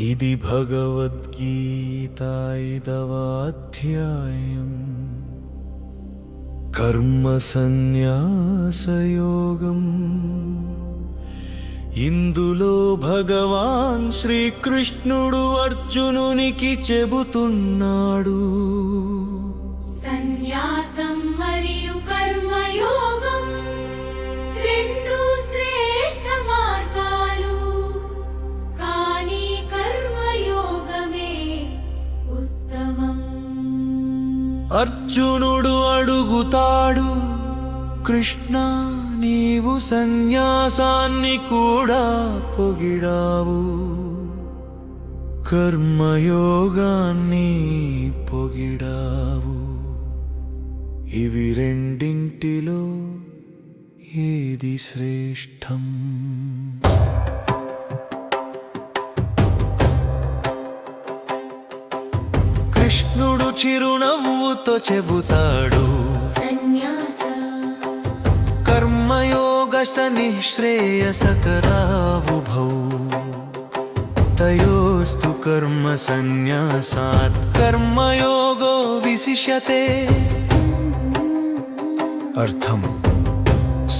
ఇది భగవద్గీత ఐదవాధ్యాయం కర్మ సన్యాసయోగం ఇందులో భగవాన్ శ్రీకృష్ణుడు అర్జునునికి చెబుతున్నాడు. అర్జునుడు అడుగుతాడు కృష్ణ నీవు సన్యాసాన్ని కూడా పొగిడావు. కర్మయోగాన్ని పొగిడావు. ఇవి రెండింటిలో ఏది శ్రేష్టం? కృష్ణుడు చిరునవ్వుతో చెబుతాడు. సన్యాస కర్మయోగ నిశ్రేయసకరావుభౌ తయోస్తు కర్మ సన్యాసాత్. కర్మయోగో విశిష్యతే. అర్థం.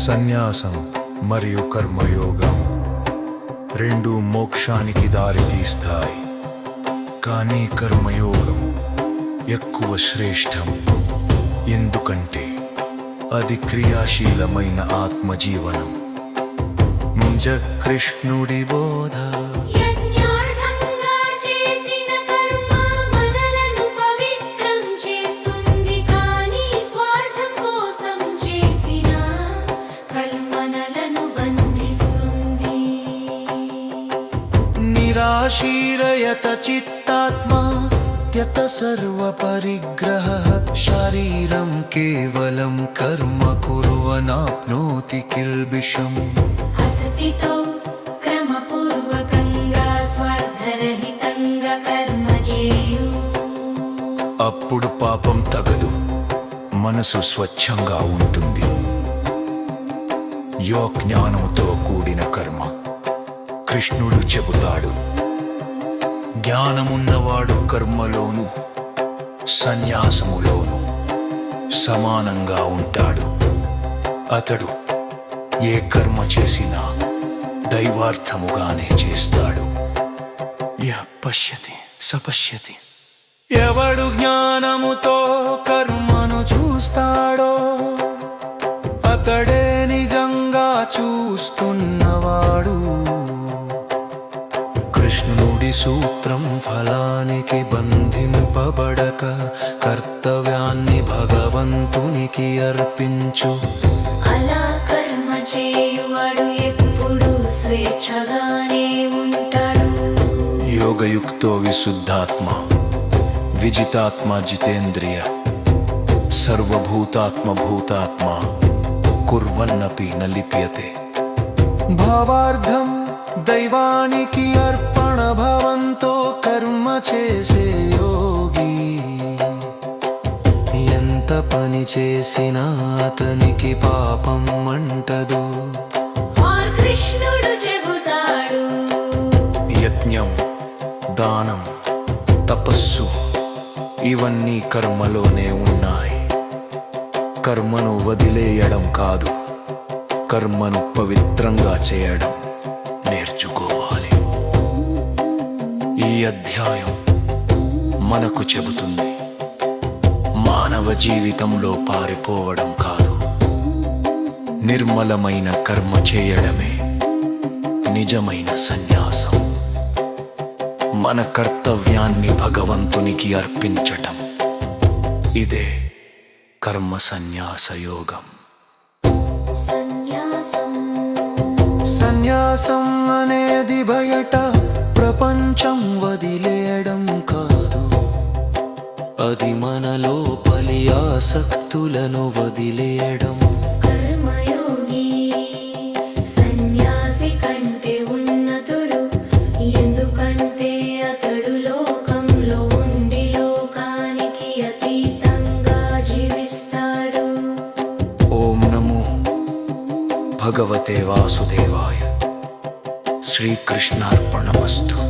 సన్యాసం మరియు కర్మయోగం రెండు మోక్షానికి దారి తీస్తాయి కానీ కర్మయోగం ఎక్కువ శ్రేష్టం. ఎందుకంటే అది క్రియాశీలమైన ఆత్మజీవనం. నిజ కృష్ణుడి బోధ నిరాశీరయత త్యత సర్వ పరిగ్రహ శరీరం కేవలం కర్మ కురువనాప్నోతి కిల్బిషం చేయు అప్పుడు పాపం తగదు మనసు స్వచ్ఛంగా ఉంటుంది। యో జ్ఞానముతో కూడిన కర్మ కృష్ణుడు చెబుతాడు జ్ఞానమున్నవాడు కర్మలోను సన్యాసములోను సమానంగా ఉంటాడు. అతడు ఏ కర్మ చేసినా దైవార్థముగానే చేస్తాడు. పశ్యతి సపశ్యతి. ఎవడు జ్ఞానముతో కర్మను చూస్తాడో అతడే నిజంగా చూస్తున్నవాడు. కృష్ణుడి సూత్రం ఫలానికి బంధింపబడక కర్తవ్యాన్ని భగవంతునికి అర్పించు. అలా కర్మ చేయువాడు ఎప్పుడు స్వేచ్ఛగానే ఉంటాడు. యోగయుక్తో విశుద్ధాత్మ విజితాత్మ జితేంద్రియ సర్వభూతాత్మ భూతాత్మ కుర్వన్నపి న లిప్యతే. భావార్థం దైవానికి అర్పణ భవంతో కర్మ చేసే యోగి. ఎంత పని చేసినా అతనికి పాపం అంటదు. కృష్ణుడు చెబుతాడు. యజ్ఞం దానం తపస్సు ఇవన్నీ కర్మలోనే ఉన్నాయి. కర్మను వదిలేయడం కాదు కర్మను పవిత్రంగా చేయడం నేర్చుకోవాలి ఈ అధ్యాయం మనకు చెబుతుంది. మానవ జీవితంలో పారిపోవడం కాదు. నిర్మలమైన కర్మ చేయడమే నిజమైన సన్యాసం. మన కర్తవ్యాన్ని భగవంతునికి అర్పించటం. ఇదే కర్మ సన్యాస యోగం. సన్యాసం. సన్యాసం అనేది బయట ప్రపంచం వదిలేయడం కాదు. అది మన లోపలి ఆసక్తులను వదిలేయడం. కర్మయోగి సన్యాసి కంటే ఉన్నతుడు. ఎందుకంటే అతడు లోకంలో ఉండి లోకానికి అతీతంగా జీవిస్తాడు. ఓం నమో భగవతే వాసుదేవాయ. శ్రీకృష్ణార్పణమస్తు.